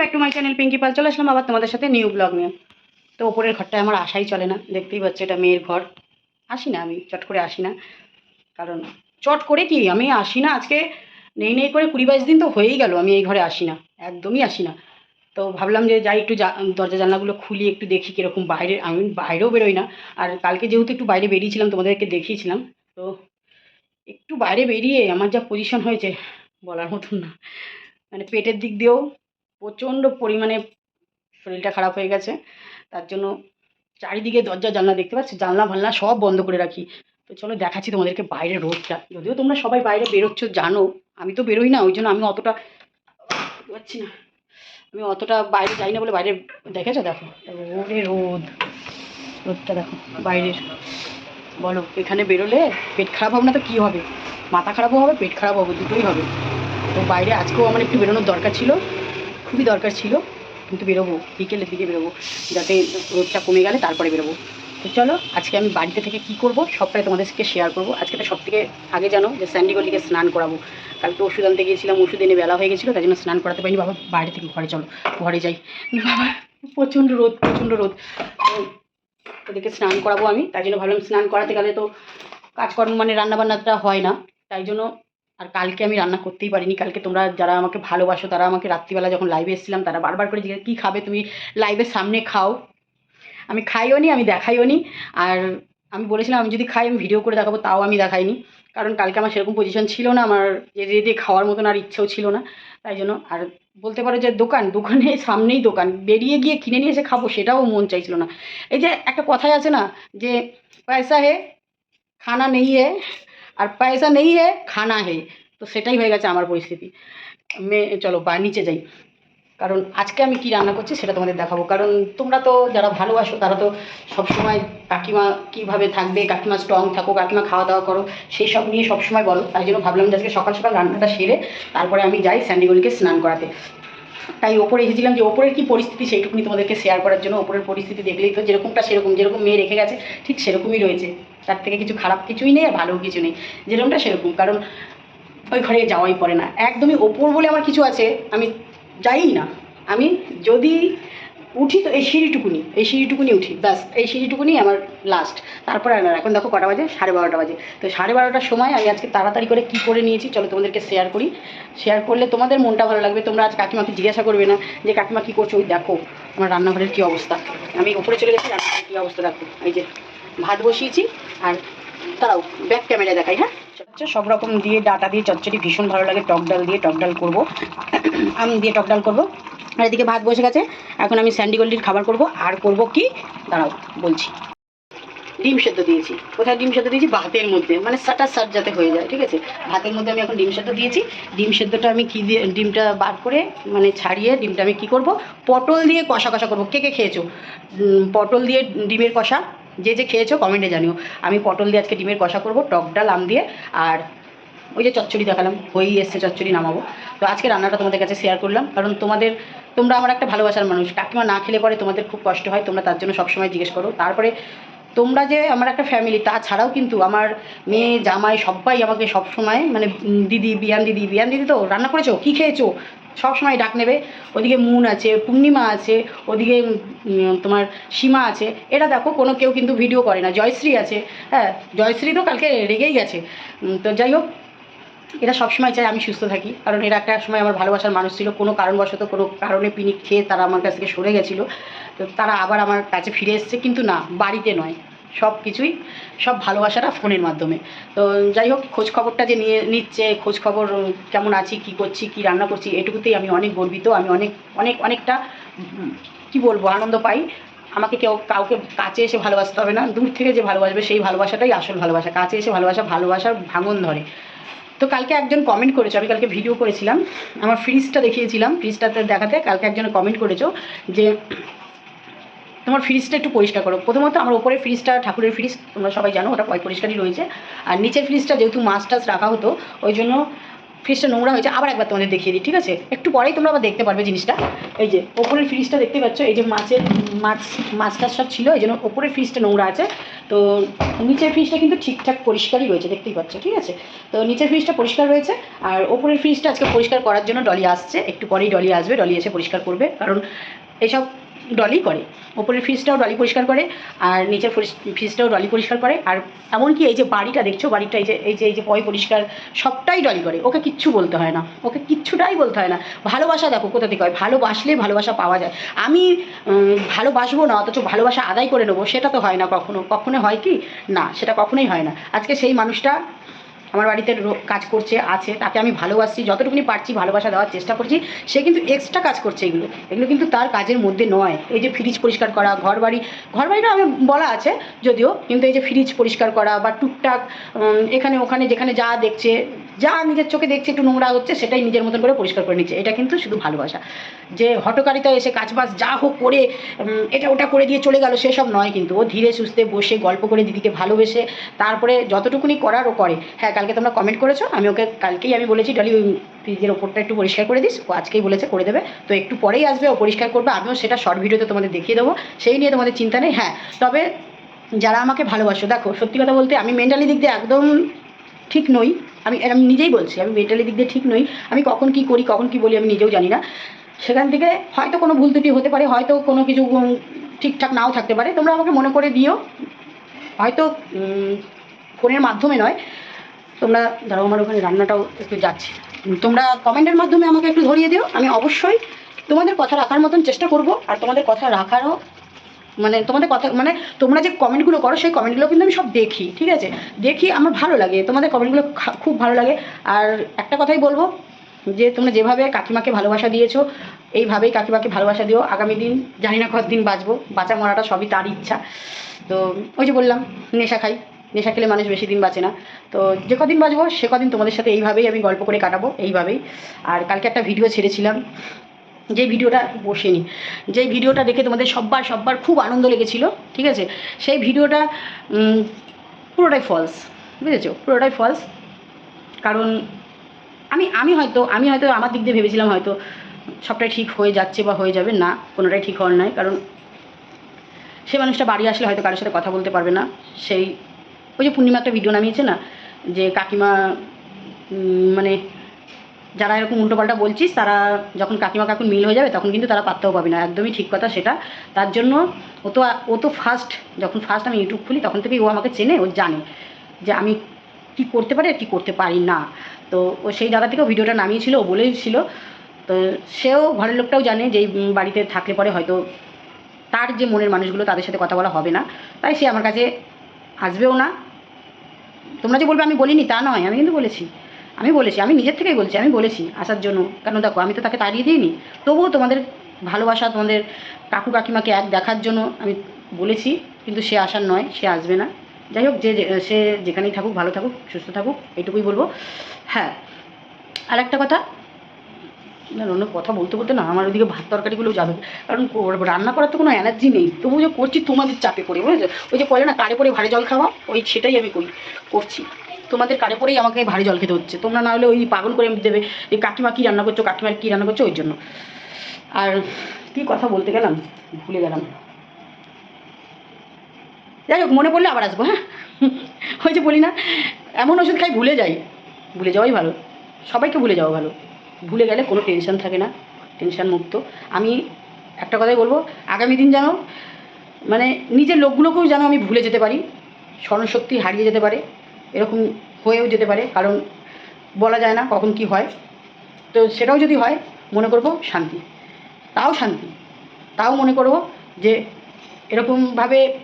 Back to my channel Pinky Pal চলে আসলাম আবার তোমাদের সাথে নিউ ব্লগ নিয়ে। তো ওপরের ঘরটায় আমার আশাই চলে না। দেখতেই পাচ্ছ এটা মেয়ের ঘর। আসি না আমি, চট করে আসি না। কারণ চট করে কি, আমি আসি না আজকে। নেই নেই করে কুড়ি বাইশ দিন তো হয়েই গেল, আমি এই ঘরে আসি না। একদমই আসি না। তো ভাবলাম যে যাই একটু দরজা জানলাগুলো খুলি, একটু দেখি কীরকম বাইরে আমি বাইরেও বেরোই না। আর কালকে যেহেতু একটু বাইরে বেরিয়েছিলাম, তোমাদেরকে দেখিয়েছিলাম। তো একটু বাইরে বেরিয়ে আমার যা পজিশন হয়েছে, বলার মতন না। মানে পেটের দিক দিয়েও প্রচণ্ড পরিমাণে শরীরটা খারাপ হয়ে গেছে। তার জন্য চারিদিকে দরজা, জানলা দেখতে পাচ্ছি, জানলা ফালনা সব বন্ধ করে রাখি। তো চলো দেখাচ্ছি তোমাদেরকে বাইরের রোদটা। যদিও তোমরা সবাই বাইরে বেরোচ্ছ, জানো, আমি তো বেরোই না, ওই জন্য আমি অতটা পাচ্ছি না। আমি অতটা বাইরে যাই না বলে বাইরে দেখেছ? দেখো, রোদে রোদ। রোদটা দেখো, বাইরের। বলো, এখানে বেরোলে পেট খারাপ হবে না তো কী হবে? মাথা খারাপও হবে, পেট খারাপ হবে, দুটোই হবে। তো বাইরে আজকেও আমার একটু বেরোনোর দরকার ছিল। খুবই দরকার ছিল, কিন্তু বেরোবো, বিকেলের দিকে বেরোবো, যাতে রোদটা কমে গেলে তারপরে বেরোবো। তো চলো, আজকে আমি বাড়িতে থেকে কি করব সবটাই তোমাদেরকে শেয়ার করব। আজকে তো সব থেকে আগে জানো যে স্যান্ডিগলিকে স্নান করাবো। কালকে ওষুধ আনতে গিয়েছিলাম, ওষুধ এনে বেলা হয়ে গেছিল, তাই জন্য স্নান করাতে পারিনি। বাবা বাইরে থেকে ঘরে চলো, ঘরে যাই। বাবা, প্রচণ্ড রোদ প্রচণ্ড রোদ। ওদেরকে স্নান করাবো আমি, তাই জন্য ভাবলাম স্নান করাতে গেলে তো কাজকর্ম মানে রান্নাবান্নাটা হয় না, তাই জন্য আর কালকে আমি রান্না করতেই পারিনি। কালকে তোমরা যারা আমাকে ভালোবাসো, তারা আমাকে রাত্রিবেলা যখন লাইভে এসেছিলাম, তারা বারবার করে জিজ্ঞেস, কী খাবে তুমি লাইভের সামনে খাও? আমি খাইও নি, আমি দেখাইও নি। আর আমি বলেছিলাম, আমি যদি খাই, আমি ভিডিও করে দেখাবো, তাও আমি দেখাইনি। কারণ কালকে আমার সেরকম পজিশন ছিল না, আমার যেতে যেতে খাওয়ার মতন আর ইচ্ছেও ছিল না। তাই জন্য, আর বলতে পারো যে দোকান, দোকানে সামনেই দোকান। বেরিয়ে গিয়ে কিনে নিয়ে এসে খাব, সেটাও মন চাইছিল না। এই যে একটা কথাই আছে না, যে, পয়সা হে, খানা নেই হে। আর পয়সা নেই হে, খানা হে। তো সেটাই হয়ে গেছে আমার পরিস্থিতি। মে, চলো বা, নিচে যাই। কারণ আজকে আমি কি রান্না করছি সেটা তোমাদের দেখাবো। কারণ তোমরা তো যারা ভালোবাসো, তারা তো সবসময় কাকিমা কীভাবে থাকবে, কাকিমা স্ট্রং থাকো কাকিমা খাওয়া দাওয়া করো, সেই সব নিয়ে সবসময় বলো। তাই জন্য ভাবলাম যে আজকে সকাল সকাল রান্নাটা সেরে তারপরে আমি যাই স্যান্ডিগলিকে স্নান করাতে। তাই ওপরে এসেছিলাম যে ওপরের কী পরিস্থিতি সেইটুকুনি তোমাদেরকে শেয়ার করার জন্য, ওপরের পরিস্থিতি দেখলেই তো যেরকমটা সেরকম, যেরকম মেয়ে রেখে গেছে, ঠিক সেরকমই রয়েছে। তার থেকে কিছু খারাপ কিছুই নেই আর ভালো কিছু নেই। যেরকমটা সেরকম, কারণ ওই ঘরে যাওয়াই পড়ে না। একদমই ওপর বলে আমার কিছু আছে, আমি যাই না। আমি যদি উঠি তো, এই সিঁড়িটুকুনি এই সিঁড়িটুকুনি উঠি, ব্যাস, এই সিঁড়িটুকুনি আমার লাস্ট তারপরে আর এখন দেখো কটা বাজে? সাড়ে বারোটা বাজে। তো সাড়ে বারোটার সময় আমি আজকে তাড়াতাড়ি করে কী করে নিয়েছি, চলো তোমাদেরকে শেয়ার করি। শেয়ার করলে তোমাদের মনটা ভালো লাগবে, তোমরা আজ কাকিমাকে জিজ্ঞাসা করবে না যে, কাকিমা, কী করছ? ওই দেখো, আমার রান্নাঘরের কী অবস্থা? আমি উপরে চলে গেছি, রান্নাঘরের কী অবস্থা দেখো। এই যে ভাত বসিয়েছি, আর তারাও ব্যাক ক্যামেরা দেখাই হ্যাঁ? সব রকম দিয়ে ডাটা দিয়ে চচ্চড়ি, ভীষণ ভালো লাগে, টক ডাল দিয়ে টক ডাল করব। আম দিয়ে টক ডাল করব। আর এদিকে ভাত বসে গেছে। এখন আমি স্যান্ডিগল্ডির খাবার করব। আর করব কি? দাঁড়াও, বলছি। ডিম সেদ্ধ দিয়েছি। কোথায় ডিম সেদ্ধ দিয়েছি? ভাতের মধ্যে। মানে সাটা সাট যাতে হয়ে যায়, ঠিক আছে? ভাতের মধ্যে আমি এখন ডিম সেদ্ধ দিয়েছি। ডিম সেদ্ধটা আমি কী দিয়ে ডিমটা বার করে মানে ছাড়িয়ে ডিমটা আমি কী করব? পটল দিয়ে কষা কষা করব। কে কে খেয়েছো? পটল দিয়ে ডিমের কষা। যে যে খেয়েছো, কমেন্টে জানিও। আমি পটল দিয়ে আজকে ডিমের কষা করব, টক ডাল, আম দিয়ে। আর ওই যে চচ্চড়ি দেখালাম, হয়েই এসছে চচ্চড়ি, নামাবো। তো আজকে রান্নাটা তোমাদের কাছে শেয়ার করলাম। কারণ তোমাদের তোমরা আমার একটা ভালোবাসার মানুষ। কাকিমা না খেলে পরে তোমাদের খুব কষ্ট হয়, তোমরা তার জন্য সবসময় জিজ্ঞেস করো। তারপরে তোমরা যে আমার একটা ফ্যামিলি তাছাড়াও কিন্তু আমার মেয়ে, জামাই সবাই আমাকে সবসময় মানে দিদি, বিয়ান দিদি বিয়ান দিদি তো রান্না করেছ? কী খেয়েছো? সব সময় ডাক নেবে। ওদিকে মুন আছে, পূর্ণিমা আছে, ওদিকে তোমার সীমা আছে। এটা দেখো, কোনো কেউ কিন্তু ভিডিও করে না। জয়শ্রী আছে। হ্যাঁ জয়শ্রী তো কালকে রেগেই গেছে। তো যাই হোক এরা সবসময় চায় আমি সুস্থ থাকি। কারণ এরা একটা সময় আমার ভালোবাসার মানুষ ছিল। কোনো কারণবশত কোনো কারণে পিনিক খেয়ে তারা আমার কাছ থেকে সরে গেছিল। তো তারা আবার আমার কাছে ফিরে এসছে। কিন্তু না, বাড়িতে নয়। সব কিছুই, সব ভালোবাসাটা ফোনের মাধ্যমে। তো যাই হোক, খোঁজ খবরটা যে নিয়ে নিচ্ছে, খোঁজ খবর কেমন আছি, কি করছি, কি রান্না করছি, এটুকুতেই আমি অনেক গর্বিত। আমি অনেক অনেক, অনেকটা কি বলব, আনন্দ পাই। আমাকে কেউ কাউকে কাছে এসে ভালোবাসতে হবে না। দূর থেকে যে ভালোবাসবে, সেই ভালোবাসাটাই আসল ভালোবাসা। কাছে এসে ভালোবাসা, ভালোবাসার ভাঙন ধরে। তো কালকে একজন কমেন্ট করেছ, আমি কালকে ভিডিও করেছিলাম, আমার ফ্রিজটা দেখিয়েছিলাম ফ্রিজটাতে দেখাতে কালকে একজন কমেন্ট করেছ যে, তোমার ফ্রিজটা একটু পরিষ্কার করো। প্রথমত আমার ওপরে ফ্রিজটা ঠাকুরের ফ্রিজ তোমরা সবাই জানো, ওটা পরিষ্কারই রয়েছে। আর নিচের ফ্রিজটা যেহেতু মাছ টাছ রাখা হতো, ওই জন্য ফ্রিজটা নোংরা হয়েছে, আবার একবার তোমাদের দেখিয়ে দিই, ঠিক আছে? একটু পরেই তোমরা আবার দেখতে পারবে জিনিসটা। এই যে, ওপরের ফ্রিজটা দেখতে পাচ্ছ, এই যে মাছের মাছ মাছ টাছ সব ছিল, এই জন্য ওপরের ফ্রিজটা নোংরা আছে। তো নিচের ফ্রিজটা কিন্তু ঠিকঠাক পরিষ্কারই রয়েছে, দেখতেই পাচ্ছ, ঠিক আছে? তো নিচের ফ্রিজটা পরিষ্কার রয়েছে, আর ওপরের ফ্রিজটা আজকে পরিষ্কার করার জন্য ডলি আসছে, একটু পরেই ডলি আসবে, ডলি এসে পরিষ্কার করবে, কারণ এসব ডলি করে। ওপরের ফ্রিজটাও ডলি পরিষ্কার করে, আর নিচের ফ্রিজটাও ডলি পরিষ্কার করে। আর এমনকি এই যে বাড়িটা দেখছ, বাড়িটা এই যে এই যে এই যে পয় পরিষ্কার, সবটাই ডলি করে। ওকে কিচ্ছু বলতে হয় না। ওকে কিচ্ছুটাই বলতে হয় না। ভালোবাসা দেখো কোথা থেকে হয়। ভালোবাসলে ভালোবাসা পাওয়া যায়। আমি ভালোবাসবো না, অথচ ভালোবাসা আদায় করে নেব, সেটা তো হয় না কখনো। কখনো হয় কি? না, সেটা কখনোই হয় না। আজকে সেই মানুষটা আমার বাড়িতে কাজ করছে, আছে, তাকে আমি ভালোবাসছি যতটুকুনি পারছি ভালোবাসা দেওয়ার চেষ্টা করছি, সে কিন্তু এক্সট্রা কাজ করছে এগুলো। এগুলো কিন্তু তার কাজের মধ্যে নয়। এই যে ফ্রিজ পরিষ্কার করা ঘর বাড়ি ঘর বাড়িটা আমি বলা আছে যদিও, কিন্তু এই যে ফ্রিজ পরিষ্কার করা বা টুকটাক এখানে ওখানে যেখানে যা দেখছে, যা নিজের চোখে দেখছে, একটু নোংরা হচ্ছে, সেটাই নিজের মতন করে পরিষ্কার করে নিচ্ছে। এটা কিন্তু শুধু ভালোবাসা। যে হটকারিতা এসে কাজবাজ যা হোক করে এটা ওটা করে দিয়ে চলে গেল, সেসব নয় কিন্তু। ও ধীরে সুস্থে বসে গল্প করে দিদিকে ভালোবেসে, তারপরে যতটুকুনি করার ও করে। হ্যাঁ কালকে তোমরা কমেন্ট করেছ, আমি ওকে কালকেই আমি বলেছি, ডলি, ওই ফ্রিজের ওপরটা একটু পরিষ্কার করে দিস। ও আজকেই বলেছে করে দেবে। তো একটু পরেই আসবে, ও পরিষ্কার করবে। আমিও সেটা শর্ট ভিডিওতে তোমাদের দেখিয়ে দেবো। সেই নিয়ে তোমাদের চিন্তা নেই। হ্যাঁ তবে যারা আমাকে ভালোবাসো, দেখো, সত্যি কথা বলতে আমি মেন্টালি দিক দিয়ে একদম ঠিক নই। আমি আমি নিজেই বলছি, আমি মেন্টালি দিক দিয়ে ঠিক নই। আমি কখন কি করি, কখন কি বলি আমি নিজেও জানি না। সেখান থেকে হয়তো কোনো ভুল ত্রুটি হতে পারে, হয়তো কোনো কিছু ঠিকঠাক নাও থাকতে পারে। তোমরা আমাকে মনে করে দিও। হয়তো ফোনের মাধ্যমে নয়। তোমরা ধরো আমার ওখানে রান্নাটাও একটু যাচ্ছে। তোমরা কমেন্টের মাধ্যমে আমাকে একটু ধরিয়ে দিও, আমি অবশ্যই তোমাদের কথা রাখার মতন চেষ্টা করব, আর তোমাদের কথা রাখারও মানে তোমাদের কথা মানে তোমরা যে কমেন্টগুলো করো, সেই কমেন্টগুলো কিন্তু আমি সব দেখি, ঠিক আছে? দেখি আমার ভালো লাগে, তোমাদের কমেন্টগুলো খুব ভালো লাগে। আর একটা কথাই বলব, যে তোমরা যেভাবে কাকিমাকে ভালোবাসা দিয়েছ, এইভাবেই কাকিমাকে ভালোবাসা দিও। আগামী দিন জানি না কতদিন বাঁচবো, বাঁচা মরাটা সবই তার ইচ্ছা। তো ওই যে বললাম, নেশা খাই। নেশা খেলে মানুষ বেশি দিন বাঁচে না। তো যে কদিন বাঁচবো, সে কদিন তোমাদের সাথে এইভাবেই আমি গল্প করে কাটাবো, এইভাবেই। আর কালকে একটা ভিডিও ছেড়েছিলাম যে ভিডিওটা বসেনি, যেই ভিডিওটা দেখে তোমাদের সব্বার সব্বার খুব আনন্দ লেগেছিল, ঠিক আছে? সেই ভিডিওটা পুরোটাই ফলস বুঝেছ? পুরোটাই ফলস কারণ আমি আমি হয়তো আমি হয়তো আমার দিক দিয়ে ভেবেছিলাম হয়তো সবটাই ঠিক হয়ে যাচ্ছে বা হয়ে যাবে, না, কোনোটাই ঠিক হওয়ার নয়। কারণ সে মানুষটা বাড়ি আসলে হয়তো কারোর সাথে কথা বলতে পারবে না, সেই ওই যে পূর্ণিমা একটা ভিডিও নামিয়েছে না? যে কাকিমা মানে যারা এরকম উল্টোপাল্টা বলছিস, তারা যখন কাকিমা কাকুর মিল হয়ে যাবে, তখন কিন্তু তারা পাত্তাও পাবে না। একদমই ঠিক কথা সেটা। তার জন্য ও তো ও তো ফার্স্ট যখন ফার্স্ট আমি ইউটিউব খুলি, তখন থেকেই ও আমাকে চেনে, ও জানে যে আমি কি করতে পারি আর কী করতে পারি না। তো ও সেই জায়গা থেকেও ভিডিওটা নামিয়েছিল, ও বলেছিল তো সেও ঘরের লোকটাও জানে যে বাড়িতে থাকলে পরে হয়তো তার যে মনের মানুষগুলো, তাদের সাথে কথা বলা হবে না। তাই সে আমার কাছে আসবেও না। তোমরা যে বলবে আমি বলিনি, তা নয়, আমি কিন্তু বলেছি। আমি বলেছি, আমি নিজের থেকেই বলছি, আমি বলেছি আসার জন্য। কেন দেখো, আমি তো তাকে তাড়িয়ে দিইনি। তবুও তোমাদের ভালোবাসা, তোমাদের কাকু কাকিমাকে এক দেখার জন্য আমি বলেছি, কিন্তু সে আসার নয়, সে আসবে না। যাই হোক, যে- সে যেখানেই থাকুক, ভালো থাকুক, সুস্থ থাকুক এটুকুই বলব। হ্যাঁ আর একটা কথা না অন্য কথা বলতে বলতে না, আমার ওদিকে ভাত তরকারিগুলো যাবে। কারণ রান্না করার তো কোনো এনার্জি নেই। তবু যে করছি, তোমাদের চাপে পড়ে, বুঝেছ? ওই যে বলে না, কারে পরে ভারী জল খাওয়া ওই সেটাই আমি করি, করছি। তোমাদের কারে পরেই আমাকে ভারী জল খেতে হচ্ছে। তোমরা না হলে ওই পাগল করে দেবে এই কাকিমা কী রান্না করছ কাকিমার কী রান্না করছ, ওই জন্য। আর কী কথা বলতে গেলাম? ভুলে গেলাম। যাই হোক, মনে পড়লে আবার আসব হ্যাঁ? ওই যে বলি না, এমন ওষুধ খাই ভুলে যাই। ভুলে যাওয়াই ভালো। সবাইকে ভুলে যাওয়া ভালো। ভুলে গেলে কোনো টেনশন থাকে না টেনশন মুক্ত। আমি একটা কথাই বলব, আগামী দিন যেন মানে নিজের লোকগুলোকেও যেন আমি ভুলে যেতে পারি স্মরণশক্তি হারিয়ে যেতে পারে, এরকম হয়েও যেতে পারে, কারণ বলা যায় না কখন কি হয়। তো সেটাও যদি হয়, মনে করব শান্তি। তাও শান্তি। তাও মনে করব যে এরকমভাবে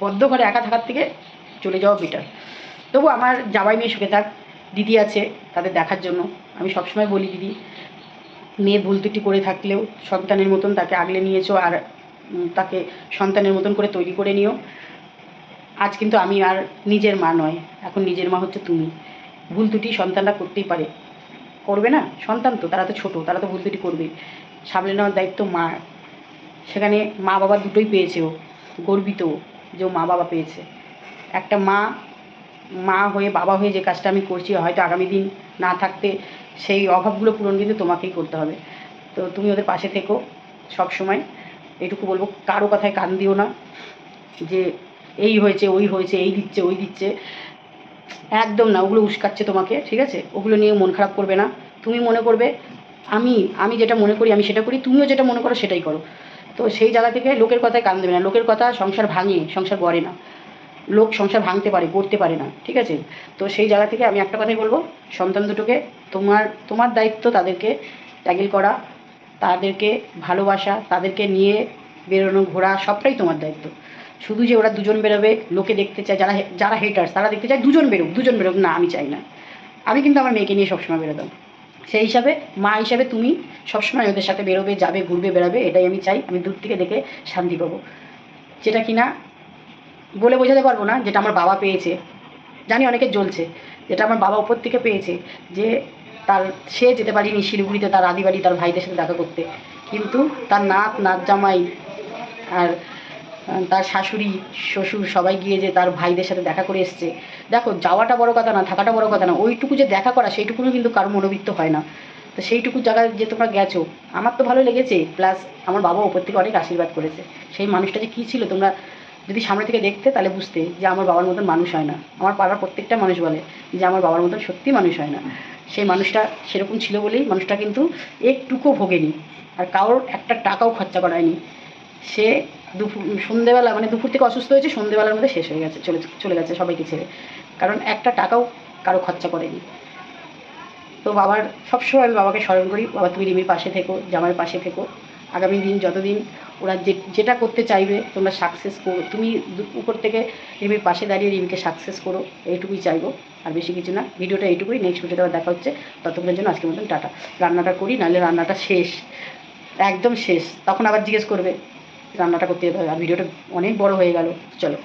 বদ্ধ ঘরে একা থাকার থেকে চলে যাওয়া বেটার তবু আমার জামাই মেয়ে সুখে থাক দিদি আছে তাদের দেখার জন্য। আমি সবসময় বলি, দিদি মেয়ে ভুল ত্রুটি করে থাকলেও সন্তানের মতন তাকে আগলে নিয়েছো আর তাকে সন্তানের মতন করে তৈরি করে নিও। আজ কিন্তু আমি আর নিজের মা নয়, এখন নিজের মা হচ্ছে তুমি। ভুল ত্রুটি সন্তানরা করতেই পারে। করবে না? সন্তান তো, তারা তো ছোটো, তারা তো ভুল ত্রুটি করবে। সামলে নেওয়ার দায়িত্ব মা। সেখানে মা বাবা দুটোই পেয়েছে ও, গর্বিত যে ও মা বাবা পেয়েছে। একটা মা মা হয়ে বাবা হয়ে যে কাজটা আমি করছি, হয়তো আগামী দিন না থাকতে সেই অভাবগুলো পূরণ কিন্তু তোমাকেই করতে হবে। তো তুমি ওদের পাশে থেকো সব সময় এইটুকু বলব, কারও কথায় কান দিও না যে এই হয়েছে, ওই হয়েছে, এই দিচ্ছে, ওই দিচ্ছে। একদম না, ওগুলো উস্কাচ্ছে তোমাকে, ঠিক আছে? ওগুলো নিয়ে মন খারাপ করবে না। তুমি মনে করবে, আমি আমি যেটা মনে করি, আমি সেটা করি, তুমিও যেটা মনে করো সেটাই করো। তো সেই জায়গা থেকে লোকের কথায় কান দেবে না। লোকের কথা সংসার ভাঙে, সংসার গড়ে না। লোক সংসার ভাঙতে পারে, গড়তে পারে না, ঠিক আছে? তো সেই জায়গা থেকে আমি একটা কথাই বলব, সন্তান দুটোকে তোমার তোমার দায়িত্ব তাদেরকে ট্যাগেল করা, তাদেরকে ভালোবাসা, তাদেরকে নিয়ে বেরোনো, ঘোরা, সবটাই তোমার দায়িত্ব। শুধু যে ওরা দুজন বেরোবে, লোকে দেখতে চায়, যারা যারা হেটার্স তারা দেখতে চায় দুজন বেরোক দুজন বেরোক, না, আমি চাই না। আমি কিন্তু আমার মেয়েকে নিয়ে সবসময় বেরোতাম। সেই হিসাবে, মা হিসাবে তুমি সবসময় ওদের সাথে বেরোবে, যাবে, ঘুরবে, বেড়াবে, এটাই আমি চাই, আমি দূর থেকে দেখে শান্তি পাবো। যেটা কি না বলে বোঝাতে পারব না যেটা আমার বাবা পেয়েছে। জানি অনেকে জ্বলছে, যেটা আমার বাবা উপর থেকে পেয়েছে যে তার, সে যেতে পারিনি শিলিগুড়িতে তার আদি বাড়ি, তার ভাইদের সাথে দেখা করতে। কিন্তু তার নাত নাত জামাই আর তার শাশুড়ি, শ্বশুর সবাই গিয়ে যে তার ভাইদের সাথে দেখা করে এসছে। দেখো, যাওয়াটা বড় কথা না, থাকাটা বড় কথা না, ওইটুকু যে দেখা করা সেইটুকুনও কিন্তু কারও মনোবৃত্ত হয় না। তো সেইটুকু জায়গায় যে তোমরা গেছো, আমার তো ভালো লেগেছে, প্লাস আমার বাবা ওপর থেকে অনেক আশীর্বাদ করেছে। সেই মানুষটা যে কী ছিল তোমরা যদি সামনে থেকে দেখতে, তাহলে বুঝতে যে আমার বাবার মতন মানুষ হয় না। আমার পাড়ার প্রত্যেকটা মানুষ বলে যে আমার বাবার মতন সত্যি মানুষ হয় না। সেই মানুষটা সেরকম ছিল বলেই মানুষটা কিন্তু একটুকু ভোগেনি। আর কারোর একটা টাকাও খরচা করায়নি। সে দুপুর, সন্ধেবেলা মানে দুপুর থেকে অসুস্থ হয়েছে, সন্ধেবেলার মধ্যে শেষ হয়ে গেছে, চলে চলে গেছে সবাইকে ছেড়ে। কারণ একটা টাকাও কারও খরচা করেনি। তো বাবার, সবসময় আমি বাবাকে স্মরণ করি, বাবা তুমি রিমির পাশে থেকো, জামাইয়ের পাশে থেকো। আগামী দিন যতদিন ওরা যে, যেটা করতে চাইবে, তোমরা সাকসেস করো। তুমি উপর থেকে রিমির পাশে দাঁড়িয়ে রিমিকে সাকসেস করো, এইটুকুই চাইব, আর বেশি কিছু না। ভিডিওটা এইটুকুই নেক্সট ভিডিওতে আবার দেখা হচ্ছে। ততক্ষণের জন্য আজকের মতন টাটা। রান্নাটা করি, নাহলে রান্নাটা শেষ। একদম শেষ। তখন আবার জিজ্ঞেস করবে, রান্নাটা করতে যেতে হবে। আর ভিডিওটা অনেক বড় হয়ে গেল। চলো।